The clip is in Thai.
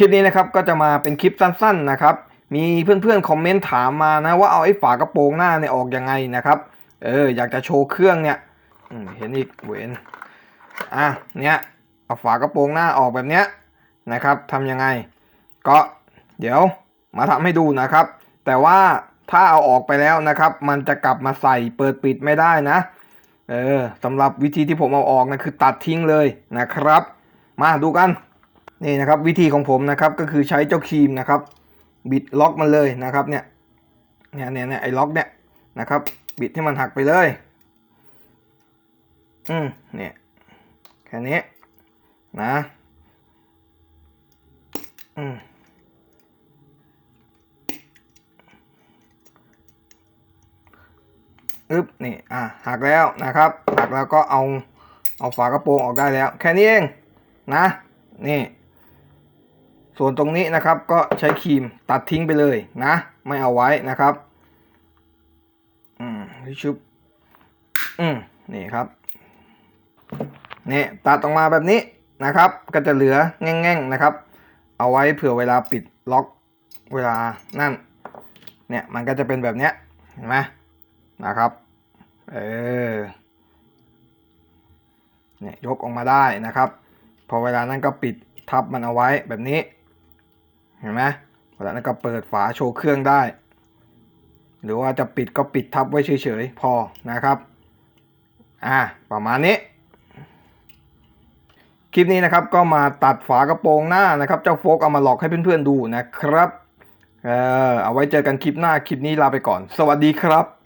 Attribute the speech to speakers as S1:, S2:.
S1: คลิปนี้นะครับก็จะมาเป็นคลิปสั้นๆนะครับ มีเพื่อนๆคอมเมนต์ถามมานะว่าเอาไอ้ฝากระโปรงหน้าเนี่ยออกยังไงนะครับ เอออยากจะโชว์เครื่องเนี่ยเห็นอีกเวนอะเนี่ยเอาฝากระโปรงหน้าออกแบบเนี้ยนะครับทำยังไง ก็เดี๋ยวมาทำให้ดูนะครับ แต่ว่าถ้าเอาออกไปแล้วนะครับ มันจะกลับมาใส่เปิดปิดไม่ได้นะเออสำหรับวิธีที่ผมเอาออกนะคือตัดทิ้งเลยนะครับ มาดูกัน นี่นะครับวิธีของผมนะครับก็คือใช้เจ้าครีมนะครับบิดล็อกมันเลยนะครับเนี่ยเนี่ยเนี่ยเนี่ยไอ้ล็อกเนี่ยนะครับบิดให้มันหักไปเลย อืมเนี่ยแค่นี้นะอืมอึ๊บนี่อะหักแล้วนะครับหักแล้วก็เอาเอาฝากระโปรงออกได้แล้ว แค่นี้เองนะนี่ ส่วนตรงนี้นะครับก็ใช้ครีมตัดทิ้งไปเลยนะ ไม่เอาไว้นะครับ อืมชุบอืมนี่ครับนี่ตัดออกมาแบบนี้นะครับ ก็จะเหลือแง่งๆนะครับ เอาไว้เผื่อเวลาปิดล็อกเวลานั่น เนี่ยมันก็จะเป็นแบบเนี้ยเห็นไหมนะครับเออเนี่ยยกออกมาได้นะครับ พอเวลานั้นก็ปิดทับมันเอาไว้แบบนี้ เห็นไหมเวลานั้นก็เปิดฝาโชว์เครื่องได้ หรือว่าจะปิดก็ปิดทับไว้เฉยๆพอนะครับ อ่า ประมาณนี้ คลิปนี้นะครับก็มาตัดฝากระโปรงหน้านะครับ เจ้าโฟกเอามาหลอกให้เพื่อนๆดูนะครับ เออเอาไว้เจอกันคลิปหน้า คลิปนี้ลาไปก่อน สวัสดีครับ